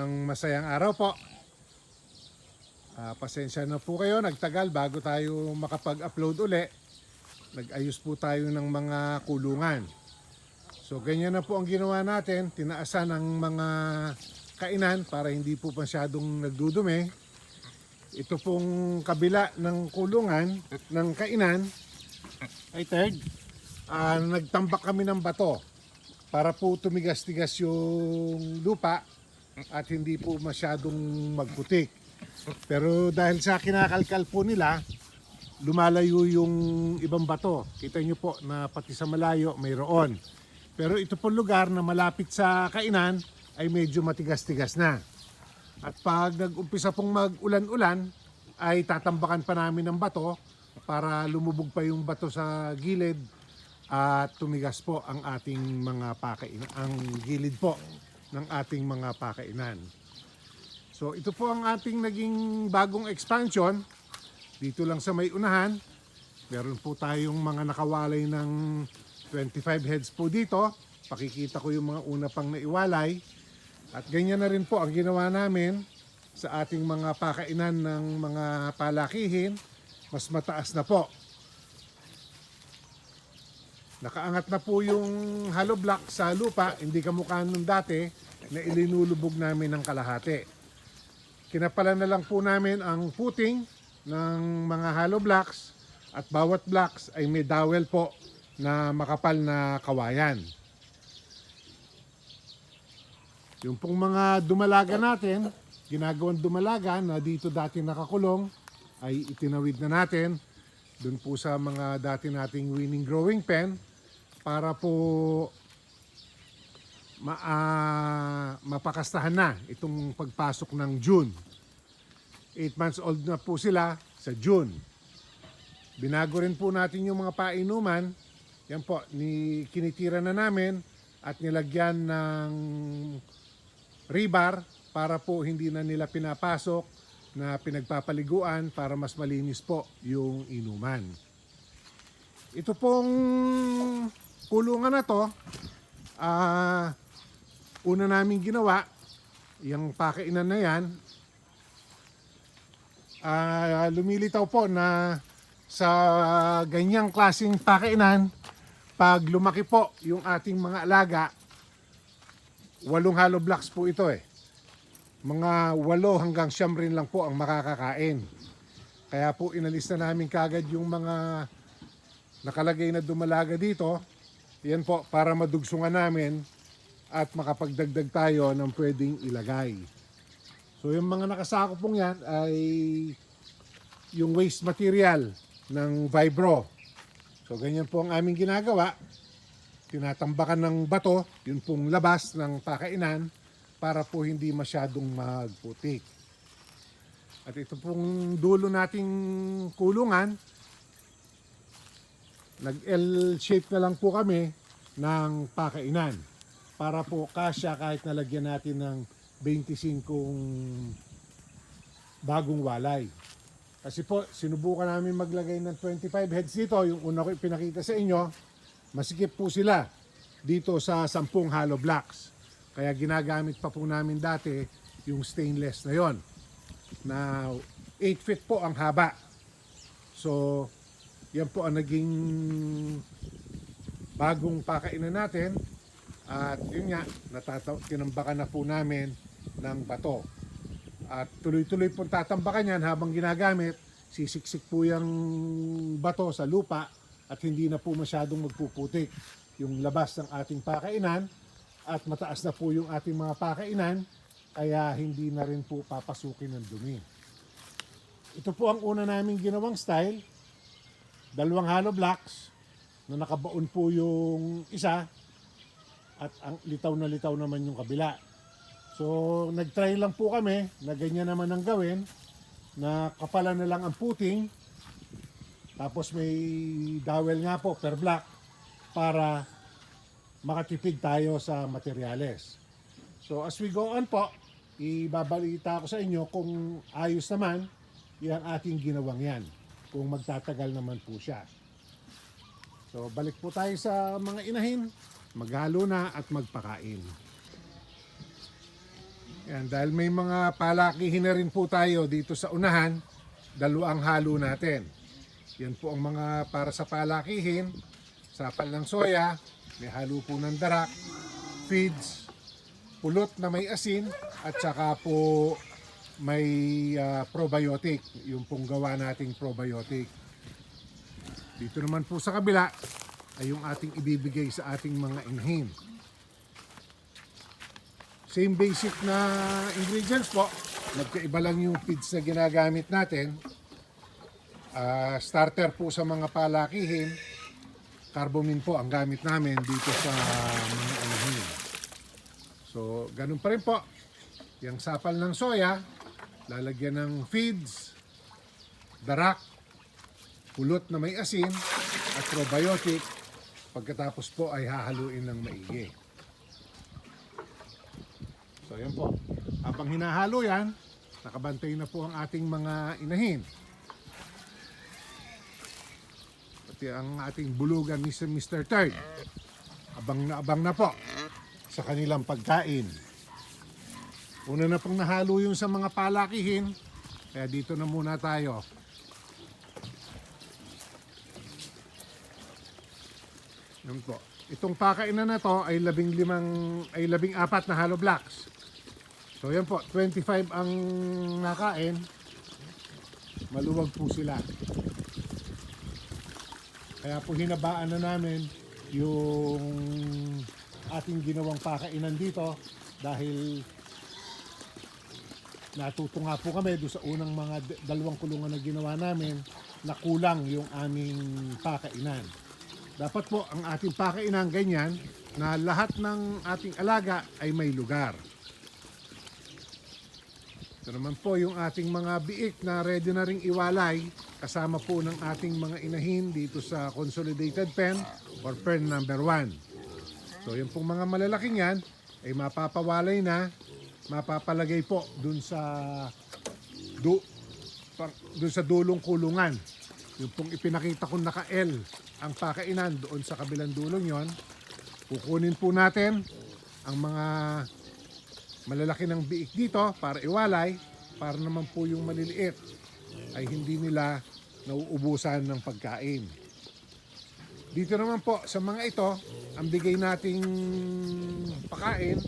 Isang masayang araw po. Ah, pasensya na po kayo, nagtagal bago tayo makapag-upload uli. Nag-ayos po tayo ng mga kulungan. So ganyan na po ang ginawa natin, tinaasan ng mga kainan para hindi po masyadong nagdudumi. Ito pong kabila ng kulungan ng kainan ay third, ah, nagtambak kami ng bato para po tumigas-tigas yung lupa at hindi po masyadong magputik. Pero dahil sa kinakalkal po nila, lumalayo yung ibang bato. Kita nyo po na pati sa malayo mayroon. Pero ito po lugar na malapit sa kainan ay medyo matigas-tigas na. At pag nag-umpisa pong mag-ulan-ulan, ay tatambakan pa namin ng bato para lumubog pa yung bato sa gilid at tumigas po ang ating mga pakainan, ang gilid po ng ating mga pakainan. So ito po ang ating naging bagong expansion dito lang sa may unahan. Meron po tayong mga nakawalay ng 25 heads po dito. Pakikita ko yung mga una pang naiwalay. At ganyan na rin po ang ginawa namin sa ating mga pakainan ng mga palakihin. Mas mataas na po. Nakaangat na po yung hollow block sa lupa, hindi kamukha nung dati na ilinulubog namin ng kalahati. Kinapala na lang po namin ang puting ng mga hollow blocks at bawat blocks ay may dowel po na makapal na kawayan. Yung pong mga dumalaga natin, ginagawang dumalaga na dito dati nakakulong, ay itinawid na natin dun po sa mga dati nating winning growing pen para po ma ah, mapakastahan na itong pagpasok ng June. 8 months old na po sila sa June. Binago rin po natin yung mga painuman. Yan po, ni, kinitira na namin at nilagyan ng rebar para po hindi na nila pinapasok na pinagpapaliguan para mas malinis po yung inuman. Ito pong kulungan na to, ah, una namin ginawa, yung pakainan na yan, ah, lumilitaw po na sa ganyang klaseng pakainan, pag lumaki po yung ating mga alaga, walong hollow blocks po ito eh. Mga walo hanggang siyam rin lang po ang makakakain. Kaya po inalis na namin kagad yung mga nakalagay na dumalaga dito. Yan po para madugsungan namin at makapagdagdag tayo ng pwedeng ilagay. So yung mga nakasako pong yan ay yung waste material ng Vibro. So ganyan po ang aming ginagawa. Tinatambakan ng bato, yun pong labas ng pakainan para po hindi masyadong magputik. At ito pong dulo nating kulungan, nag-L shape na lang po kami ng pakainan para po kasya kahit nalagyan natin ng 25 bagong walay. Kasi po, sinubukan namin maglagay ng 25 heads dito. Yung una ko ipinakita sa inyo, masikip po sila dito sa 10 hollow blocks. Kaya ginagamit pa po namin dati yung stainless na yon na 8 feet po ang haba. So, yan po ang naging bagong pakainan natin. At yun nga, natataw, tinambakan na po namin ng bato. At tuloy-tuloy pong tatambakan yan habang ginagamit, sisiksik po yung bato sa lupa at hindi na po masyadong magpuputik yung labas ng ating pakainan at mataas na po yung ating mga pakainan kaya hindi na rin po papasukin ng dumi. Ito po ang una namin ginawang style. Dalawang hollow blocks na nakabaon po yung isa at ang litaw na litaw naman yung kabila. So, nag-try lang po kami na ganyan naman ang gawin na kapalan na lang ang puting tapos may dowel nga po per block para makatipid tayo sa materyales. So as we go on po, ibabalita ko sa inyo kung ayos naman yung ating ginawang yan. Kung magtatagal naman po siya. So balik po tayo sa mga inahin, maghalo na at magpakain. Yan, dahil may mga palakihin na rin po tayo dito sa unahan, dalawang halo natin. Yan po ang mga para sa palakihin, sapal ng soya, may halo po ng darak, feeds, pulot na may asin, at saka po may ah, probiotic, yung pong gawa nating probiotic. Dito naman po sa kabila ay yung ating ibibigay sa ating mga inhim. Same basic na ingredients po. Nagkaiba lang yung feeds na ginagamit natin. Ah, starter po sa mga palakihin. Carbomin po ang gamit namin dito sa mga inhim. So, ganun pa rin po. Yung sapal ng soya, lalagyan ng feeds, darak, pulot na may asin, at probiotic. Pagkatapos po ay hahaluin ng maigi. So yan po. Habang hinahalo yan, nakabantay na po ang ating mga inahin. Pati ang ating bulugan ni Mr. Third. Abang na abang na po sa kanilang pagkain. Una na pong nahalo yung sa mga palakihin, kaya dito na muna tayo. Yan po. Itong pakainan na to ay labing limang, ay labing apat na hollow blocks. So yan po, 25 ang nakain. Maluwag po sila. Kaya po hinabaan na namin yung ating ginawang pakainan dito dahil natuto nga po kami doon sa unang mga dalawang kulungan na ginawa namin na kulang yung aming pakainan. Dapat po ang ating pakainan ganyan na lahat ng ating alaga ay may lugar. Ito naman po yung ating mga biik na ready na ring iwalay kasama po ng ating mga inahin dito sa consolidated pen or pen number 1. So yung pong mga malalaking yan ay mapapawalay na, mapapalagay po dun sa pang, dun sa dulong kulungan. Yung pong ipinakita ko naka-L ang pakainan doon sa kabilang dulong yon. Kukunin po natin ang mga malalaki ng biik dito para iwalay para naman po yung maliliit ay hindi nila nauubusan ng pagkain. Dito naman po sa mga ito, ang bigay nating pakain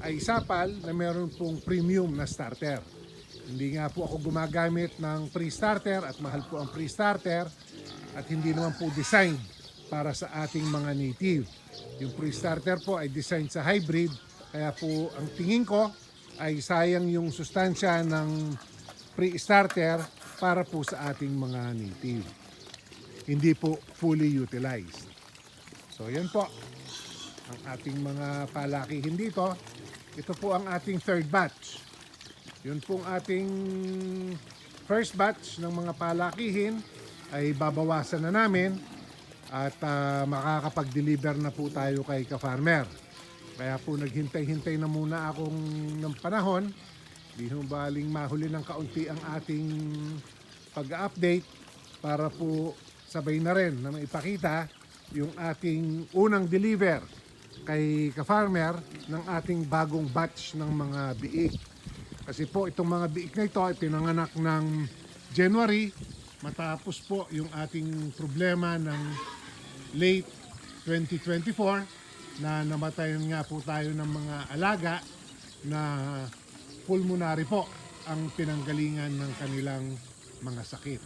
ay sapal na meron pong premium na starter. Hindi nga po ako gumagamit ng pre-starter at mahal po ang pre-starter at hindi naman po designed para sa ating mga native. Yung pre-starter po ay designed sa hybrid kaya po ang tingin ko ay sayang yung sustansya ng pre-starter para po sa ating mga native. Hindi po fully utilized. So yan po ang ating mga palakihin dito. Ito po ang ating third batch. Yun pong ating first batch ng mga palakihin ay babawasan na namin at ah, makakapag-deliver na po tayo kay ka-farmer. Kaya po naghintay-hintay na muna akong ng panahon. Di ho baling mahuli ng kaunti ang ating pag-update para po sabay na rin na maipakita yung ating unang deliver kay ka-farmer ng ating bagong batch ng mga biik. Kasi po itong mga biik na ito ay pinanganak ng January matapos po yung ating problema ng late 2024 na namatayan nga po tayo ng mga alaga na pulmonary po ang pinanggalingan ng kanilang mga sakit.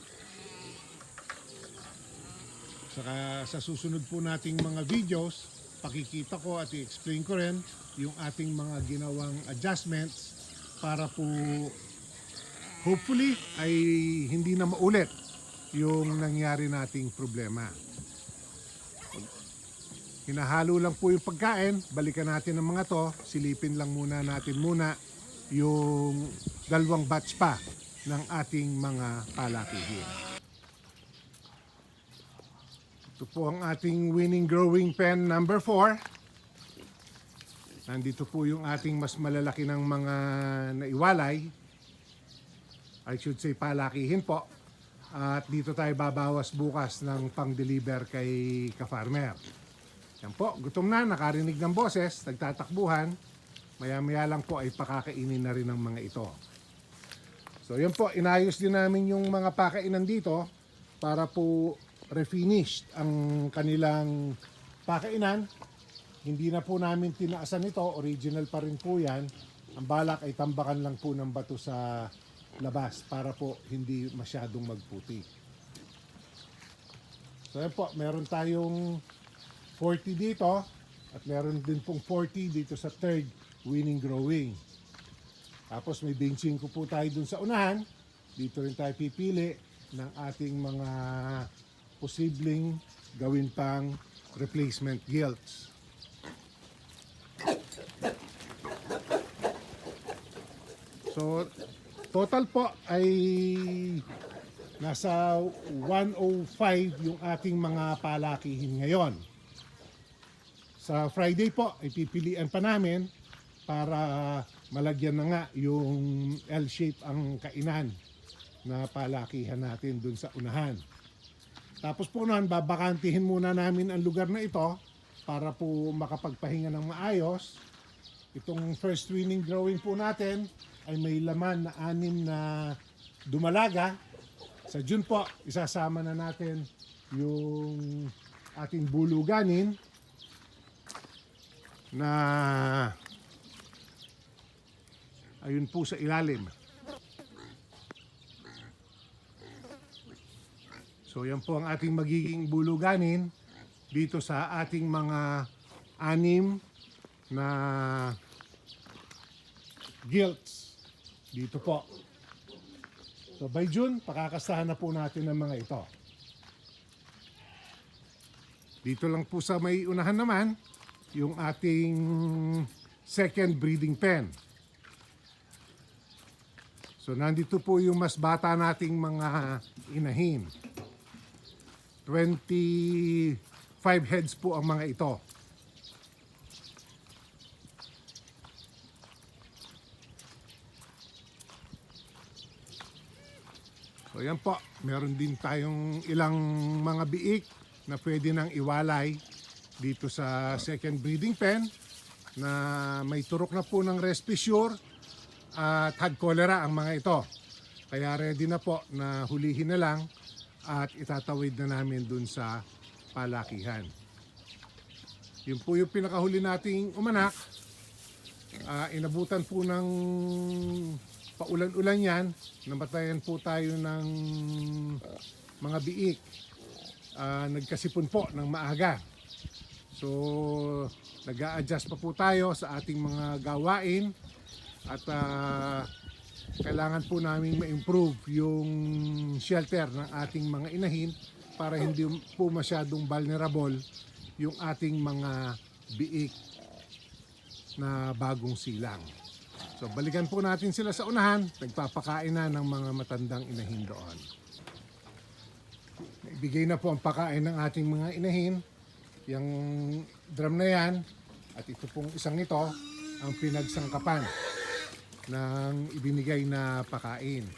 Saka sa susunod po nating mga videos, pakikita ko at i-explain ko rin yung ating mga ginawang adjustments para po hopefully ay hindi na maulit yung nangyari nating problema. Hinahalo lang po yung pagkain, balikan natin ang mga to, silipin lang muna natin muna yung dalawang batch pa ng ating mga palakihin. Ito po ang ating winning growing pen number 4. Nandito po yung ating mas malalaki ng mga naiwalay. I should say palakihin po. At dito tayo babawas bukas ng pang-deliver kay ka-farmer. Yan po, gutom na, nakarinig ng boses, nagtatakbuhan. Maya-maya lang po ay pakakainin na rin ng mga ito. So yan po, inayos din namin yung mga pakainan dito para po refinished ang kanilang pakainan. Hindi na po namin tinaasan ito, original pa rin po yan. Ang balak ay tambakan lang po ng bato sa labas para po hindi masyadong magputi. So yan po, meron tayong 40 dito at meron din pong 40 dito sa third winning growing. Tapos may 25 po tayo dun sa unahan. Dito rin tayo pipili ng ating mga posibleng gawin pang replacement gilts. So, total po ay nasa 105 yung ating mga palakihin ngayon. Sa Friday po, ay pipilian pa namin para malagyan na nga yung L-shape ang kainan na palakihan natin dun sa unahan. Tapos po noon, babakantihin muna namin ang lugar na ito para po makapagpahinga ng maayos. Itong first winning drawing po natin ay may laman na anim na dumalaga. Sa June po, isasama na natin yung ating buluganin na ayun po sa ilalim. So yan po ang ating magiging buluganin dito sa ating mga anim na gilts dito po. So by June, pakakasahan na po natin ang mga ito. Dito lang po sa may unahan naman, yung ating second breeding pen. So nandito po yung mas bata nating mga inahin. 25 heads po ang mga ito. So yan po, meron din tayong ilang mga biik na pwede nang iwalay dito sa second breeding pen na may turok na po ng Respisure at hag cholera ang mga ito. Kaya ready na po na hulihin na lang at itatawid na namin dun sa palakihan. Yun po yung pinakahuli nating umanak. Ah, inabutan po ng paulan-ulan yan. Namatayan po tayo ng mga biik. Ah, nagkasipon po ng maaga. So, nag adjust pa po tayo sa ating mga gawain at ah, kailangan po namin ma-improve yung shelter ng ating mga inahin para hindi po masyadong vulnerable yung ating mga biik na bagong silang. So balikan po natin sila sa unahan, nagpapakain na ng mga matandang inahin doon. Ibigay na po ang pakain ng ating mga inahin. Yung drum na yan at ito pong isang ito ang pinagsangkapan ng ibinigay na pakain.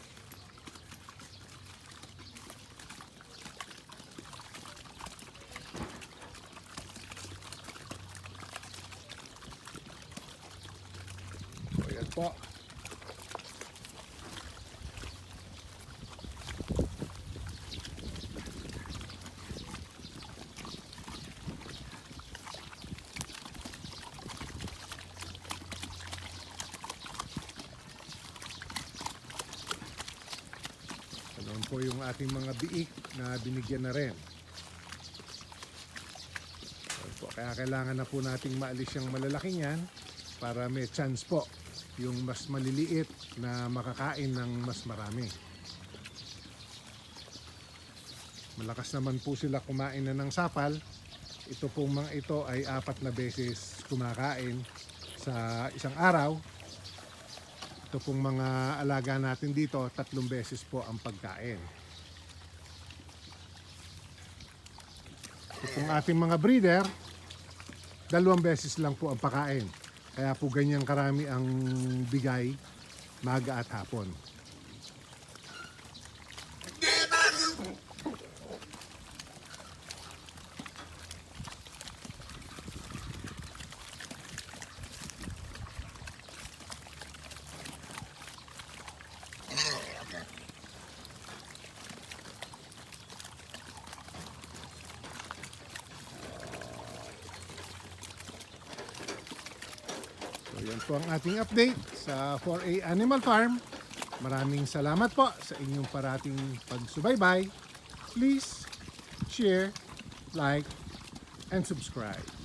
So, yan po. Po yung ating mga biik na binigyan na rin. Kaya kailangan na po nating maalis yung malalaking yan para may chance po yung mas maliliit na makakain ng mas marami. Malakas naman po sila kumain na ng sapal. Ito pong mga ito ay apat na beses kumakain sa isang araw. Ito pong mga alaga natin dito, tatlong beses po ang pagkain. Ito pong ating mga breeder, dalawang beses lang po ang pakain. Kaya po ganyan karami ang bigay maga at hapon. Yan po ang ating update sa 4A Animal Farm. Maraming salamat po sa inyong parating pagsubaybay. Please share, like, and subscribe.